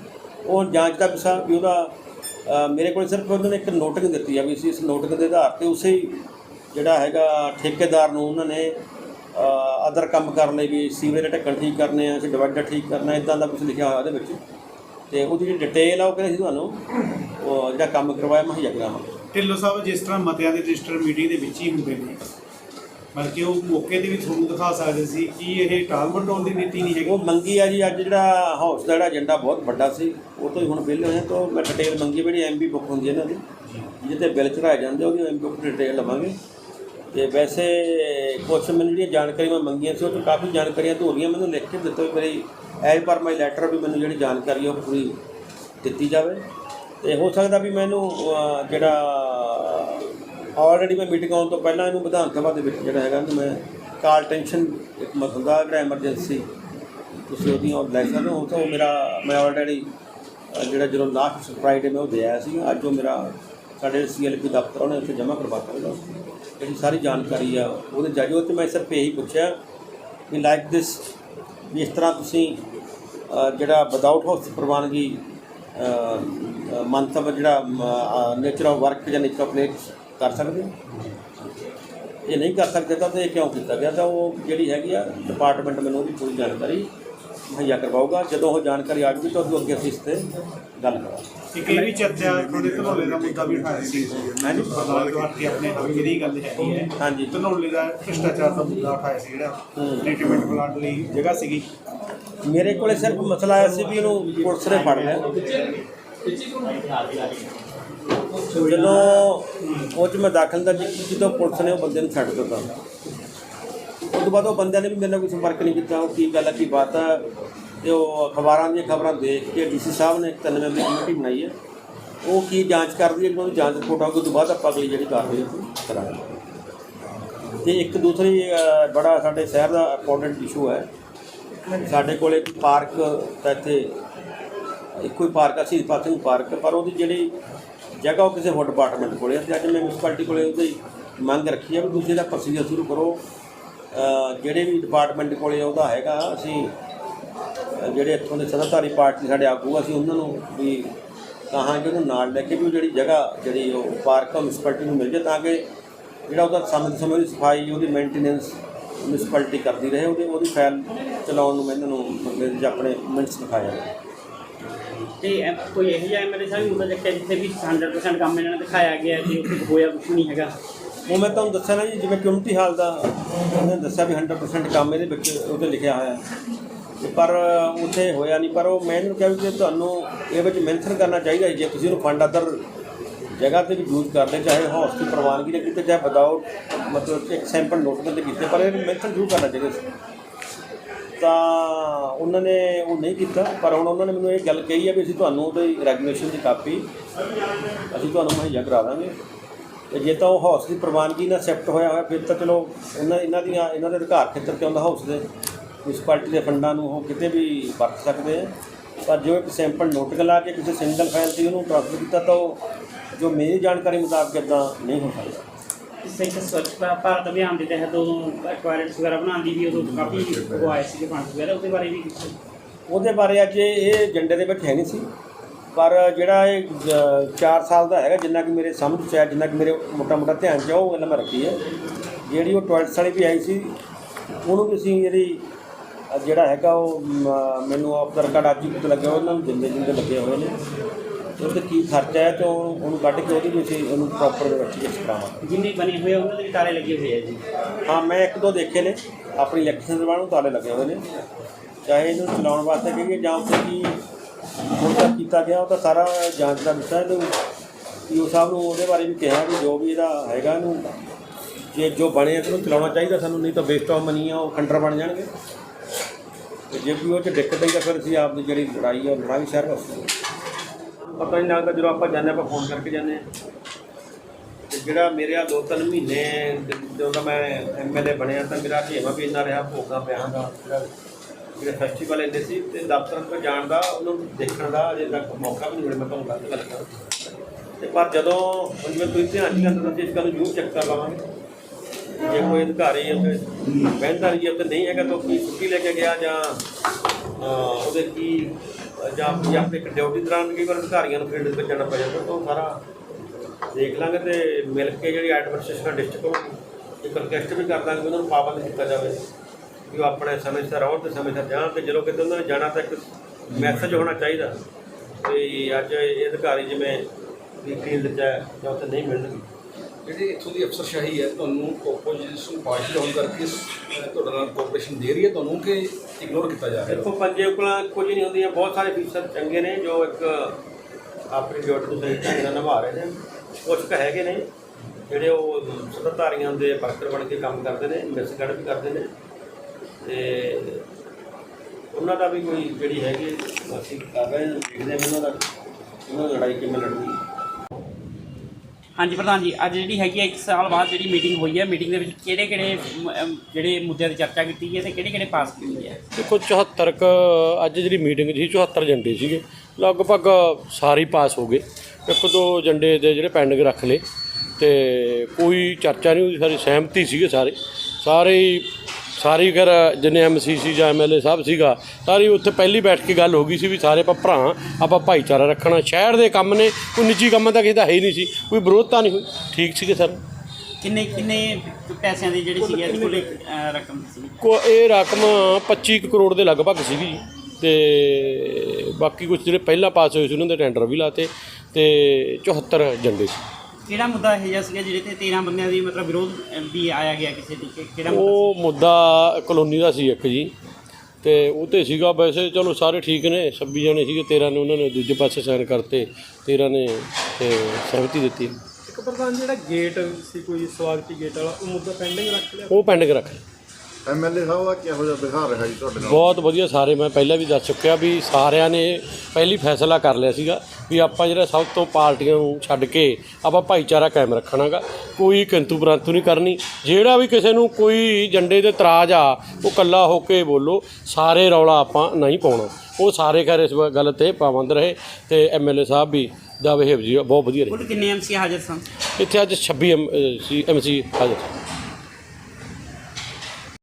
Speaker 2: ਉਹ ਜਾਂਚ ਦਾ ਵਿਸ਼ਾ ਵੀ ਉਹਦਾ ਮੇਰੇ ਕੋਲ ਸਿਰਫ ਉਹਨਾਂ ਨੇ ਇੱਕ ਨੋਟਿੰਗ ਦਿੱਤੀ ਆ ਵੀ ਅਸੀਂ ਇਸ ਨੋਟਿੰਗ ਦੇ ਆਧਾਰ ਤੇ ਉਸੇ ਜਿਹੜਾ ਹੈਗਾ ਠੇਕੇਦਾਰ ਨੂੰ ਉਹਨਾਂ ਨੇ ਅਦਰ ਕੰਮ ਕਰਨ ਲਈ ਵੀ ਸੀਵਰੇਜ ਦੇ ਢੱਕਣ ਠੀਕ ਕਰਨੇ ਆ, ਅਸੀਂ ਡਿਵਾਈਡਰ ਠੀਕ ਕਰਨਾ ਇਦਾਂ ਦਾ ਕੁਝ ਲਿਖਿਆ ਹੋਇਆ ਉਹਦੇ ਵਿੱਚ। ਤੇ ਉਹਦੀ ਜਿਹੜੀ ਡਿਟੇਲ ਆ ਉਹ ਕਹਿੰਦੇ ਸੀ ਤੁਹਾਨੂੰ ਉਹ ਜਿਹੜਾ ਕੰਮ ਕਰਵਾਇਆ ਮੁਹੱਈਆ ਕਰਾਵਾਂਗੇ
Speaker 3: ਢਿੱਲੋਂ ਸਾਹਿਬ ਜਿਸ ਤਰ੍ਹਾਂ ਮਤਿਆਂ ਦੇ ਰਜਿਸਟਰ ਮੀਟਿੰਗ ਦੇ ਵਿੱਚ ਹੀ ਹੁੰਦੇ ਨੇ ਬਲਕਿ ਉਹ ਮੌਕੇ ਤੇ ਵੀ ਤੁਹਾਨੂੰ ਦਿਖਾ ਸਕਦੇ ਸੀ ਕਿ ਇਹ ਟਾਲ ਮਟੋਲ ਦੀ ਨੀਤੀ ਨਹੀਂ ਹੈਗੀ।
Speaker 2: ਉਹ ਮੰਗੀ ਆ ਜੀ ਅੱਜ ਜਿਹੜਾ ਹਾਊਸ ਦਾ ਜਿਹੜਾ ਏਜੰਡਾ ਬਹੁਤ ਵੱਡਾ ਸੀ ਉਹ ਤੋਂ ਹੀ ਹੁਣ ਬਿੱਲ ਹੋਏ ਆ, ਤਾਂ ਉਹ ਮੈਂ ਡਿਟੇਲ ਮੰਗੀ ਜਿਹੜੀ ਐਮਬੀ ਬੁੱਕ ਹੁੰਦੀ ਹੈ ਇਹਨਾਂ ਦੀ ਜਿਹਦੇ ਬਿੱਲ ਚੜਾਏ ਜਾਂਦੇ ਉਹਦੀ ਐਮਬੀ ਬੁੱਕ ਡਿਟੇਲ ਲਵਾਂਗੇ। ਤੇ ਵੈਸੇ ਕੁਛ ਮੈਨੂੰ ਜਿਹੜੀਆਂ ਜਾਣਕਾਰੀ ਮੈਂ ਮੰਗੀਆਂ ਸੀ ਉਹ ਤੋਂ ਕਾਫੀ ਜਾਣਕਾਰੀਆਂ ਅਧੂਰੀਆਂ ਮੈਨੂੰ ਲਿਖ ਕੇ ਦਿੱਤੋ ਵੀ ਮੇਰੀ ਐਜ਼ ਪਰ ਮਾਈ ਲੈਟਰ ਵੀ ਮੈਨੂੰ ਜਿਹੜੀ ਜਾਣਕਾਰੀ ਆ ਉਹ ਪੂਰੀ ਦਿੱਤੀ ਜਾਵੇ। ਤੇ ਹੋ ਸਕਦਾ ਵੀ ਮੈਨੂੰ ਜਿਹੜਾ ਆਲਰੇਡੀ ਮੈਂ ਮੀਟਿੰਗ ਆਉਣ ਤੋਂ ਪਹਿਲਾਂ ਇਹਨੂੰ ਵਿਧਾਨ ਸਭਾ ਦੇ ਵਿੱਚ ਜਿਹੜਾ ਹੈਗਾ ਨਾ, ਮੈਂ ਕਾਲ ਟੈਨਸ਼ਨ ਇੱਕ ਮਸਲਾ ਜਿਹੜਾ ਐਮਰਜੈਂਸੀ ਤੁਸੀਂ ਉਹਦੀ ਉਹ ਲੈ ਸਕਦੇ ਹੋ। ਤਾਂ ਉਹ ਮੇਰਾ, ਮੈਂ ਆਲਰੇਡੀ ਜਿਹੜਾ ਜਦੋਂ ਲਾਸਟ ਫਰਾਈਡੇ ਮੈਂ ਉਹ ਦੇ ਆਇਆ ਸੀ ਅੱਜ ਉਹ ਮੇਰਾ ਸਾਡੇ ਸੀਐਲਪੀ ਦਫ਼ਤਰ ਉਹਨੇ ਉੱਥੇ ਜਮ੍ਹਾਂ ਕਰਵਾਤਾ ਉਹਦਾ ਜਿਹੜੀ ਸਾਰੀ ਜਾਣਕਾਰੀ ਆ, ਉਹਦੇ ਜਾਇਓ ਤੇ ਮੈਂ ਸਿਰਫ ਇਹੀ ਪੁੱਛਿਆ ਵੀ ਲਾਈਕ ਦਿਸ ਵੀ ਇਸ ਤਰ੍ਹਾਂ ਤੁਸੀਂ ਜਿਹੜਾ ਵਿਦਆਊਟ ਹਾਊਸ ਪ੍ਰਵਾਨਗੀ ਮੰਤਵ ਜਿਹੜਾ ਨੇਚਰ ਆਫ ਵਰਕ ਜਾਂ ਨੇਚਰ ਆਫ ਪਲੇਸ ਕਰ ਸਕਦੇ ਇਹ ਨਹੀਂ ਕਰ ਸਕਦੇ ਤਾਂ ਇਹ ਕਿਉਂ ਕੀਤਾ ਗਿਆ? ਤਾਂ ਉਹ ਜਿਹੜੀ ਹੈਗੀ ਆ ਡਿਪਾਰਟਮੈਂਟ ਮੈਨੂੰ ਉਹਦੀ ਪੂਰੀ ਜਾਣਕਾਰੀ ਮੁਹੱਈਆ ਕਰਵਾਊਗਾ। ਜਦੋਂ ਉਹ ਜਾਣਕਾਰੀ ਆ ਜਾਊਗੀ ਤਾਂ ਉਦੋਂ ਅੱਗੇ ਅਸੀਂ ਇਸ ਤੇ ਗੱਲ ਕਰਾਂਗੇ।
Speaker 3: ਇੱਕ ਇਹ ਵੀ ਚਰਚਾ ਤੁਹਾਡੇ ਧਨੌਲੇ ਦਾ ਮੁੱਦਾ ਵੀ ਉਠਾਇਆ ਸੀ।
Speaker 2: ਹਾਂਜੀ।
Speaker 3: ਬਰਨਾਲੇ ਤੋਂ ਹਟ ਕੇ ਆਪਣੇ ਦੀ ਗੱਲ ਹੈਗੀ ਹੈ
Speaker 2: ਹਾਂਜੀ।
Speaker 3: ਧਨੌਲੇ ਦਾ ਭ੍ਰਿਸ਼ਟਾਚਾਰ ਦਾ ਮੁੱਦਾ ਉਠਾਇਆ ਸੀ ਜਿਹੜਾ ਟ੍ਰੀਟਮੈਂਟ ਪਲਾਂਟ ਲਈ ਜਗ੍ਹਾ ਸੀਗੀ।
Speaker 2: ਮੇਰੇ ਕੋਲੇ ਸਿਰਫ ਮਸਲਾ ਆਇਆ ਸੀ ਵੀ ਇਹਨੂੰ ਪੁਲਿਸ ਨੇ ਫੜ ਲਿਆ। ਜਦੋਂ ਉਹ 'ਚ ਮੈਂ ਦਾਖਲ ਦਾ ਜਦੋਂ ਪੁਲਿਸ ਨੇ ਉਹ ਬੰਦੇ ਨੂੰ ਛੱਡ ਦਿੱਤਾ। ਉਸ ਤੋਂ ਬਾਅਦ ਉਹ ਬੰਦਿਆਂ ਨੇ ਵੀ ਮੇਰੇ ਨਾਲ ਕੋਈ ਸੰਪਰਕ ਨਹੀਂ ਕੀਤਾ, ਉਹ ਕੀ ਗੱਲ ਹੈ ਕੀ ਬਾਤ ਹੈ ਤੇ ਉਹ ਅਖਬਾਰਾਂ ਦੀਆਂ ਖਬਰਾਂ ਦੇਖ ਕੇ ਡੀਸੀ ਸਾਹਿਬ ਨੇ ਇੱਕ ਤਿੰਨ ਮੈਂਬਰੀ ਕਮੇਟੀ ਬਣਾਈ ਹੈ ਉਹ ਕੀ ਜਾਂਚ ਕਰਦੀ ਹੈ ਜਦੋਂ ਉਹਦੀ ਜਾਂਚ ਰਿਪੋਰਟ ਆਊਗੀ, ਉਸ ਤੋਂ ਬਾਅਦ ਆਪਾਂ ਅਗਲੀ ਜਿਹੜੀ ਕਾਰਵਾਈ ਕਰਾਂਗੇ। ਤੇ ਇੱਕ ਦੂਸਰੀ ਬੜਾ ਸਾਡੇ ਸ਼ਹਿਰ ਦਾ ਇੰਪੋਰਟੈਂਟ ਇਸ਼ੂ ਹੈ। ਸਾਡੇ ਕੋਲੇ ਪਾਰਕ ਤਾਂ ਇੱਥੇ ਇੱਕੋ ਹੀ ਪਾਰਕ ਆ ਸ਼ਹੀਦ ਭਗਤ ਸਿੰਘ ਪਾਰਕ ਪਰ ਉਹਦੀ ਜਿਹੜੀ ਜਗ੍ਹਾ ਉਹ ਕਿਸੇ ਹੋਰ ਡਿਪਾਰਟਮੈਂਟ ਕੋਲੇ ਆ। ਤੇ ਅੱਜ ਮੈਂ ਮਿਊਨਿਸਪੈਲਿਟੀ ਕੋਲੇ ਉਹਦੀ ਮੰਗ ਰੱਖੀ ਆ ਵੀ ਤੁਸੀਂ ਇਹਦਾ ਪ੍ਰੋਸੀਜਰ ਸ਼ੁਰੂ ਕਰੋ। ਜਿਹੜੇ ਵੀ ਡਿਪਾਰਟਮੈਂਟ ਕੋਲੇ ਉਹਦਾ ਹੈਗਾ, ਅਸੀਂ ਜਿਹੜੇ ਇੱਥੋਂ ਦੇ ਸਦਾਧਾਰੀ ਪਾਰਟੀ ਸਾਡੇ ਆਗੂ ਅਸੀਂ ਉਹਨਾਂ ਨੂੰ ਵੀ ਕਹਾਂਗੇ, ਉਹਨੂੰ ਨਾਲ ਲੈ ਕੇ ਵੀ ਉਹ ਜਿਹੜੀ ਜਗ੍ਹਾ, ਜਿਹੜੀ ਉਹ ਪਾਰਕ ਆ ਮਿਊਨਿਸਪੈਲਿਟੀ ਨੂੰ ਮਿਲ ਜਾਏ, ਤਾਂ ਕਿ ਜਿਹੜਾ ਉਹਦਾ ਸਮੇਂ ਸਮੇਂ ਦੀ ਸਫ਼ਾਈ, ਉਹਦੀ ਮੇਨਟੇਨੈਂਸ ਮਿਊਨਿਸਪੈਲਿਟੀ ਕਰਦੀ ਰਹੇ ਉਹਦੇ ਉਹਦੀ ਫਾਈਲ ਚਲਾਉਣ ਨੂੰ ਮੈਂ ਇਹਨਾਂ ਨੂੰ ਜਾਂ ਆਪਣੇ ਮਿੰਟਸ ਲਿਖਾਇਆ
Speaker 5: ਤੇ ਇਹ ਕੋਈ ਇਹੋ ਜਿਹਾ ਐਮਐਲਏ ਸਾਹਿਬ ਚੱਕਿਆ ਜਿੱਥੇ ਵੀ 100% ਕੰਮ ਇਹਨਾਂ ਨੇ ਦਿਖਾਇਆ ਗਿਆ ਤੇ ਉੱਥੇ ਹੋਇਆ ਕੁਝ ਨਹੀਂ ਹੈਗਾ?
Speaker 2: ਉਹ ਮੈਂ ਤੁਹਾਨੂੰ ਦੱਸਿਆ ਨਾ ਜੀ ਜਿਵੇਂ ਕਮਿਊਨਿਟੀ ਹਾਲ ਦਾ ਉਹਨੇ ਦੱਸਿਆ ਵੀ 100% ਕੰਮ ਇਹਦੇ ਵਿੱਚ ਉਹਦੇ ਲਿਖਿਆ ਹੋਇਆ। ਪਰ ਉੱਥੇ ਹੋਇਆ ਨਹੀਂ ਪਰ ਉਹ ਮੈਂ ਇਹਨੂੰ ਕਿਹਾ ਵੀ ਤੁਹਾਨੂੰ ਇਹ ਵਿੱਚ ਮੈਂਸ਼ਨ ਕਰਨਾ ਚਾਹੀਦਾ ਜੇ ਤੁਸੀਂ ਉਹਨੂੰ ਫੰਡ ਅਦਰ ਜਗ੍ਹਾ ਤੇ ਵੀ ਯੂਜ਼ ਕਰਦੇ, ਚਾਹੇ ਹਾਊਸ ਦੀ ਪ੍ਰਵਾਨਗੀ ਦੇ ਕੀਤੇ, ਚਾਹੇ ਵਿਦਆਊਟ ਮਤਲਬ ਇੱਕ ਸੈਂਪਲ ਨੋਟ ਤੇ ਕੀਤੇ, ਪਰ ਇਹ ਮੈਂਸ਼ਨ ਜ਼ਰੂਰ ਕਰਨਾ ਚਾਹੀਦਾ ਸੀ। ਤਾਂ ਉਹਨਾਂ ਨੇ ਉਹ ਨਹੀਂ ਕੀਤਾ, ਪਰ ਹੁਣ ਉਹਨਾਂ ਨੇ ਮੈਨੂੰ ਇਹ ਗੱਲ ਕਹੀ ਹੈ ਵੀ ਅਸੀਂ ਤੁਹਾਨੂੰ ਉਹਦੀ ਰੈਗੂਲੇਸ਼ਨ ਦੀ ਕਾਪੀ ਅਸੀਂ ਤੁਹਾਨੂੰ ਮੁਹੱਈਆ ਕਰਾ ਦਾਂਗੇ। ਤੇ ਜੇ ਤਾਂ ਉਹ ਹਾਊਸ ਦੀ ਪ੍ਰਵਾਨਗੀ ਨਾਲ ਸੈਪਟ ਹੋਇਆ ਹੋਇਆ, ਫਿਰ ਤਾਂ ਚਲੋ ਉਹਨਾਂ ਇਹਨਾਂ ਦੀਆਂ, ਇਹਨਾਂ ਦੇ ਅਧਿਕਾਰ ਖੇਤਰ ਤੇ ਆਉਂਦਾ ਹਾਊਸ ਦੇ। ਮਿਊਨਿਸਪੈਲਿਟੀ ਦੇ ਫੰਡਾਂ ਨੂੰ ਉਹ ਕਿਤੇ ਵੀ ਵਰਤ ਸਕਦੇ ਆ। ਪਰ ਜੋ ਇੱਕ ਸੈਂਪਲ ਨੋਟ ਲਾ ਕੇ ਕਿਸੇ ਸਿੰਗਲ ਫਾਈਲ ਤੇ ਉਹਨੂੰ ਟ੍ਰਾਂਸਫਰ ਕੀਤਾ, ਤਾਂ ਉਹ ਜੋ ਮੇਰੀ ਜਾਣਕਾਰੀ ਮੁਤਾਬਕ ਇਦਾਂ ਨਹੀਂ ਹੋ ਸਕਦਾ।
Speaker 5: ਇਸ ਇੱਕ ਸਵੱਛ ਭਾਰਤ ਅਭਿਆਨ ਦੇ ਤਹਿਤ ਉਦੋਂ ਐਕਵਾਇਰੈਂਸ ਵਗੈਰਾ ਬਣਾਉਣ ਦੀ ਵੀ ਉਦੋਂ ਕਾਫੀ ਉਹ ਆਏ ਸੀਗੇ ਫੰਡ ਵਗੈਰਾ ਉਹਦੇ ਬਾਰੇ ਵੀ
Speaker 2: ਉਹਦੇ ਬਾਰੇ ਅੱਜ ਇਹ ਏਜੰਡੇ ਦੇ ਵਿੱਚ ਹੈ ਨਹੀਂ ਸੀ। ਪਰ ਜਿਹੜਾ ਇਹ 4 ਸਾਲ ਦਾ ਹੈਗਾ ਜਿੰਨਾ ਕਿ ਮੇਰੇ ਸਮਝ 'ਚ ਹੈ ਜਿੰਨਾ ਕਿ ਮੇਰੇ ਮੋਟਾ ਮੋਟਾ ਧਿਆਨ 'ਚ ਆ ਉਹ ਗੱਲ ਮੈਂ ਰੱਖੀ ਹੈ। ਜਿਹੜੀ ਉਹ ਟੋਇਲਟਸ ਵਾਲੀ ਵੀ ਆਈ ਸੀ ਉਹਨੂੰ ਵੀ ਅਸੀਂ ਜਿਹੜੀ ਜਿਹੜਾ ਹੈਗਾ ਉਹ ਮੈਨੂੰ ਆਫਟਰ ਕਾਰਡ ਅੱਜ ਹੀ ਪਤਾ ਲੱਗਿਆ ਉਹਨਾਂ ਨੂੰ ਜਿੰਦੇ ਜਿੰਦੇ ਲੱਗੇ ਹੋਏ ਨੇ। ਉਹ ਤੇ ਕੀ ਖਰਚਾ ਹੈ ਤੇ ਉਹ- ਉਹਨੂੰ ਕੱਢ ਕੇ ਉਹਦੀ ਵੀ ਅਸੀਂ ਉਹਨੂੰ ਪ੍ਰੋਪਰ ਇਨਵੈਸਟੀਗੇਸ਼ਨ ਕਰਾਵਾਂਗੇ।
Speaker 5: ਜਿੰਨੇ ਬਣੇ ਹੋਏ ਆ, ਉਹਨਾਂ ਦੇ ਵੀ ਤਾਲੇ ਲੱਗੇ ਹੋਏ ਆ ਜੀ।
Speaker 2: ਹਾਂ ਮੈਂ ਇੱਕ ਦੋ ਦੇਖੇ ਨੇ। ਆਪਣੀ ਇਲੈਕਸ਼ਨ ਦਰਬਾਰ ਨੂੰ ਤਾਲੇ ਲੱਗੇ ਹੋਏ ਨੇ। ਚਾਹੇ ਇਹਨੂੰ ਚਲਾਉਣ ਵਾਸਤੇ ਕਹੀਏ ਜਾਂ ਉੱਥੇ ਕੀ ਹੁਣ ਤੱਕ ਕੀਤਾ ਗਿਆ ਉਹ ਤਾਂ ਸਾਰਾ ਜਾਂਚ ਦਾ ਵਿਸ਼ਾ ਇਹਨੂੰ ਪੀਓ ਸਾਹਿਬ ਨੂੰ ਉਹਦੇ ਬਾਰੇ ਵੀ ਕਿਹਾ ਵੀ ਜੋ ਵੀ ਇਹਦਾ ਹੈਗਾ ਇਹਨੂੰ ਜੇ ਜੋ ਬਣਿਆ ਇਹਨੂੰ ਚਲਾਉਣਾ ਚਾਹੀਦਾ ਸਾਨੂੰ ਨਹੀਂ ਤਾਂ ਵੇਸਟ ਆਫ ਮਨੀ ਆ ਉਹ ਖੰਡਰ ਬਣ ਜਾਣਗੇ। ਤੇ ਜੇ ਵੀ ਉਹ ਚ ਦਿੱਕਤ ਪਈ ਤਾਂ ਫਿਰ ਅਸੀਂ ਆਪ ਦੀ ਜਿਹੜੀ ਲੜਾਈ ਆ ਉਹ ਲੜਾਂਗੇ ਸ਼ਹਿਰ ਵਾਸਤੇ। ਪਤਾ ਨਹੀਂ ਲੱਗਦਾ ਜਦੋਂ ਆਪਾਂ ਜਾਂਦੇ ਆਪਾਂ ਫੋਨ ਕਰਕੇ ਜਾਂਦੇ ਹਾਂ। ਤੇ ਜਿਹੜਾ ਮੇਰੇ ਆ ਦੋ ਤਿੰਨ ਮਹੀਨੇ ਜਦੋਂ ਦਾ ਮੈਂ ਐਮਐਲਏ ਬਣਿਆ ਤਾਂ ਮੇਰਾ ਘੇਵਾ ਵੀ ਇੰਨਾ ਰਿਹਾ ਭੋਗਾ ਪਿਆ ਦਾ। ਜਿਹੜਾ ਫੈਸਟੀਵਲ ਇੰਦੇ ਸੀ ਤੇ ਦਫ਼ਤਰ ਤੋਂ ਜਾਣ ਦਾ ਉਹਨੂੰ ਦੇਖਣ ਦਾ ਅਜੇ ਤੱਕ ਮੌਕਾ ਵੀ ਨਹੀਂ ਮਿਲਿਆ ਮੈਂ ਤੁਹਾਨੂੰ ਗੱਲ ਗੱਲ ਕਰਾਂ ਤੇ ਪਰ ਜਦੋਂ ਜਿਵੇਂ ਤੁਸੀਂ ਧਿਆਨ ਨਹੀਂ ਕਰਦਾ ਤਾਂ ਇਸ ਗੱਲ ਨੂੰ ਜ਼ਰੂਰ ਚੈੱਕ ਕਰ ਲਵਾਂਗੇ। ਜੇ ਕੋਈ ਅਧਿਕਾਰੀ ਉੱਥੇ ਬਹਿੰਦਾ ਨਹੀਂ ਹੈਗਾ ਤਾਂ ਉਹ ਕੀ ਛੁੱਟੀ ਲੈ ਕੇ ਗਿਆ ਜਾਂ ਉਹਦੇ ਕੀ ਜਾਂ ਜਾਂ ਆਪਣੇ ਇੱਕ ਡਿਊਟੀ ਦੌਰਾਨ ਕਈ ਵਾਰ ਅਧਿਕਾਰੀਆਂ ਨੂੰ ਫੀਲਡ ਵਿੱਚ ਜਾਣਾ ਪੈ ਜਾਂਦਾ, ਤਾਂ ਉਹ ਸਾਰਾ ਦੇਖ ਲਾਂਗੇ ਤੇ ਮਿਲ ਕੇ ਜਿਹੜੀ ਐਡਮਿਨਿਸਟ੍ਰੇਸ਼ਨ ਡਿਸਟ੍ਰਿਕਟ ਨੂੰ ਇੱਕ ਰਿਕਵੈਸਟ ਵੀ ਕਰ ਦਾਂਗੇ ਵੀ ਉਹਨਾਂ ਨੂੰ ਪਾਬੰਦ ਕੀਤਾ ਜਾਵੇ ਕਿ ਉਹ ਆਪਣੇ ਸਮੇਂ ਸਿਰ ਆਉਣ ਤੇ ਸਮੇਂ ਸਿਰ ਜਾਣ ਤੇ ਜਦੋਂ ਕਿਤੇ ਉਹਨਾਂ ਨੇ ਜਾਣਾ ਤਾਂ ਇੱਕ ਮੈਸੇਜ ਹੋਣਾ ਚਾਹੀਦਾ ਵੀ ਅੱਜ ਇਹ ਅਧਿਕਾਰੀ ਜਿਵੇਂ ਵੀ ਫੀਲਡ 'ਚ ਹੈ ਜਾਂ ਉੱਥੇ ਨਹੀਂ ਮਿਲਣਗੇ।
Speaker 8: ਜਿਹੜੀ ਇੱਥੋਂ ਦੀ ਅਫਸਰਸ਼ਾਹੀ ਹੈ, ਤੁਹਾਨੂੰ ਆਪੋਜੀਸ਼ਨ ਪਾਰਟੀ ਹੋਣ ਕਰਕੇ ਤੁਹਾਡੇ ਨਾਲ ਕੋਆਪਰੇਸ਼ਨ ਦੇ ਰਹੀ ਹੈ, ਤੁਹਾਨੂੰ ਕਿ ਇਗਨੋਰ ਕੀਤਾ ਜਾ ਰਿਹਾ
Speaker 2: ਦੇਖੋ, ਪੰਜੇ ਉਂਗਲਾਂ ਕੁਝ ਨਹੀਂ ਹੁੰਦੀਆਂ ਬਹੁਤ ਸਾਰੇ ਫੀਸਰ ਚੰਗੇ ਨੇ, ਜੋ ਇੱਕ ਆਪਣੀ ਡਿਊਟੀ ਨੂੰ ਸਹੀ ਢੰਗ ਨਾਲ ਨਿਭਾ ਰਹੇ ਨੇ। ਕੁਝ ਕੁ ਹੈਗੇ ਨੇ, ਜਿਹੜੇ ਉਹ ਸੱਤਾਧਾਰੀਆਂ ਦੇ ਵਰਕਰ ਬਣ ਕੇ ਕੰਮ ਕਰਦੇ ਨੇ ਮਿਸਗੜ ਵੀ ਕਰਦੇ ਨੇ। ਤੇ ਉਹਨਾਂ ਦਾ ਵੀ ਕੋਈ ਜਿਹੜੀ ਹੈਗੀ ਅਸੀਂ ਕਰ ਰਹੇ ਹਾਂ, ਦੇਖਦੇ ਹਾਂ ਵੀ ਉਹਨਾਂ ਦਾ, ਉਹਨਾਂ ਦੀ ਲੜਾਈ ਕਿਵੇਂ ਲੜਨੀ
Speaker 5: ਹਾਂਜੀ, ਪ੍ਰਧਾਨ ਜੀ, ਅੱਜ ਜਿਹੜੀ ਹੈਗੀ ਹੈ ਇੱਕ ਸਾਲ ਬਾਅਦ ਜਿਹੜੀ ਮੀਟਿੰਗ ਹੋਈ ਹੈ ਮੀਟਿੰਗ ਦੇ ਵਿੱਚ ਕਿਹੜੇ ਕਿਹੜੇ ਜਿਹੜੇ ਮੁੱਦਿਆਂ 'ਤੇ ਚਰਚਾ ਕੀਤੀ ਹੈ ਤੇ ਕਿਹੜੇ ਕਿਹੜੇ ਪਾਸ ਕੀਤੀ ਹੈ
Speaker 9: ਦੇਖੋ 74 ਕ, ਅੱਜ ਜਿਹੜੀ ਮੀਟਿੰਗ ਸੀ 74 ਏਜੰਡੇ ਸੀਗੇ। ਲਗਭਗ ਸਾਰੇ ਹੀ ਪਾਸ ਹੋ ਗਏ। ਇੱਕ ਦੋ ਏਜੰਡੇ ਦੇ ਜਿਹੜੇ ਪੈਂਡਿੰਗ ਰੱਖ ਲਏ ਤੇ ਕੋਈ ਚਰਚਾ ਨਹੀਂ ਹੋਈ, ਸਾਰੀ ਸਹਿਮਤੀ ਸੀਗੇ ਸਾਰੇ। ਸਾਰੇ ਹੀ ਸਾਰੀ ਘਰ ਜਿੰਨੇ ਐਮਸੀਸੀ ਜਾਂ ਐਮਐਲਏ ਸਾਹਿਬ ਸੀਗਾ ਸਾਰੀ ਉੱਥੇ ਪਹਿਲੀ ਬੈਠ ਕੇ ਗੱਲ ਹੋ ਗਈ ਸੀ ਵੀ ਸਾਰੇ ਆਪਾਂ ਭਰਾ ਆਪਾਂ ਭਾਈਚਾਰਾ ਰੱਖਣਾ। ਸ਼ਹਿਰ ਦੇ ਕੰਮ ਨੇ ਕੋਈ ਨਿੱਜੀ ਕੰਮਾਂ ਦਾ ਕਿਸੇ ਦਾ ਹੈ ਹੀ ਨਹੀਂ ਸੀ ਕੋਈ ਵਿਰੋਧਤਾ ਨਹੀਂ ਹੋਈ ਠੀਕ ਸੀਗੇ ਸਰ?
Speaker 5: ਕਿੰਨੇ ਕਿੰਨੇ ਪੈਸਿਆਂ ਦੀ ਜਿਹੜੀ ਸੀਗੀ ਕੋਲ ਰਕਮ ਸੀ?
Speaker 9: ਕੋ ਇਹ ਰਕਮ 25 ਕੁ ਕਰੋੜ ਦੇ ਲਗਭਗ ਸੀਗੀ ਜੀ। ਤੇ ਬਾਕੀ ਕੁਝ ਜਿਹੜੇ ਪਹਿਲਾਂ ਪਾਸ ਹੋਏ ਸੀ ਉਹਨਾਂ ਦੇ ਟੈਂਡਰ ਵੀ ਲਾਤੇ ਤੇ 74 ਝੰਡੇ ਸੀ।
Speaker 5: ਕਿਹੜਾ ਮੁੱਦਾ ਇਹ ਜਿਹਾ ਸੀਗਾ ਜਿਹੜੇ ਤੇ 13 ਬੰਦਿਆਂ ਦੀ ਮਤਲਬ ਵਿਰੋਧ ਵੀ ਆਇਆ ਗਿਆ ਕਿਸੇ ਦੀ? ਕਿ- ਕਿਹੜਾ ਮੁੱਦਾ
Speaker 9: ਉਹ ਮੁੱਦਾ ਕਲੋਨੀ ਦਾ ਸੀ ਇੱਕ ਜੀ। ਤੇ ਉਹ ਤੇ ਸੀਗਾ ਵੈਸੇ ਚਲੋ ਸਾਰੇ ਠੀਕ ਨੇ 26 ਜਣੇ ਸੀਗੇ 13 ਨੇ ਉਹਨਾਂ ਨੇ ਦੂਜੇ ਪਾਸੇ ਸਾਈਨ ਕਰਤੇ 13 ਨੇ ਤੇ ਸਹਿਮਤੀ ਦਿੱਤੀ।
Speaker 4: ਇੱਕ ਪ੍ਰਧਾਨ ਜਿਹੜਾ ਗੇਟ ਸੀ ਕੋਈ ਸਵਾਗਤੀ ਗੇਟ ਵਾਲਾ ਉਹ ਮੁੱਦਾ ਪੈਂਡਿੰਗ ਰੱਖ ਲਿਆ?
Speaker 9: ਉਹ ਪੈਂਡਿੰਗ ਰੱਖ ਲਿਆ।
Speaker 7: ਐਮਐਲਏ ਸਾਹਿਬ ਦਾ ਕਿਹੋ ਜਿਹਾ ਵਿਹਾਰ ਰਿਹਾ ਜੀ ਤੁਹਾਡੇ ਨਾਲ?
Speaker 9: ਬਹੁਤ ਵਧੀਆ ਸਾਰੇ ਮੈਂ ਪਹਿਲਾਂ ਵੀ ਦੱਸ ਚੁੱਕਿਆ ਵੀ ਸਾਰਿਆਂ ਨੇ ਪਹਿਲੀ ਫੈਸਲਾ ਕਰ ਲਿਆ ਸੀਗਾ। ਵੀ ਆਪਾਂ ਜਿਹੜਾ ਸਭ ਤੋਂ ਪਾਰਟੀਆਂ ਨੂੰ ਛੱਡ ਕੇ ਆਪਾਂ ਭਾਈਚਾਰਾ ਕਾਇਮ ਰੱਖਣਾਗਾ। ਕੋਈ ਕਿੰਤੂ ਪਰੰਤੂ ਨਹੀਂ ਕਰਨੀ। ਜਿਹੜਾ ਵੀ ਕਿਸੇ ਨੂੰ ਕੋਈ ਏਜੰਡੇ ਤੇ ਇਤਰਾਜ਼ ਆ ਉਹ ਕੱਲਾ ਹੋ ਕੇ ਬੋਲੋ ਸਾਰੇ ਰੌਲਾ ਆਪਾਂ ਨਹੀਂ ਪਾਉਣਾ। ਉਹ ਸਾਰੇ ਖੈਰ ਇਸ ਗੱਲ ਤੇ ਪਾਬੰਦ ਰਹੇ ਤੇ ਐਮਐਲਏ ਸਾਹਿਬ ਵੀ ਦਾ ਬਿਹੇਵ ਜੀ ਬਹੁਤ ਵਧੀਆ ਰਿਹਾ।
Speaker 5: ਕਿੰਨੇ ਐਮਸੀ ਹਾਜ਼ਰ ਸਨ?
Speaker 9: ਇੱਥੇ ਅੱਜ 26 ਐਮ ਸੀ ਐਮਸੀ ਹਾਜ਼ਰ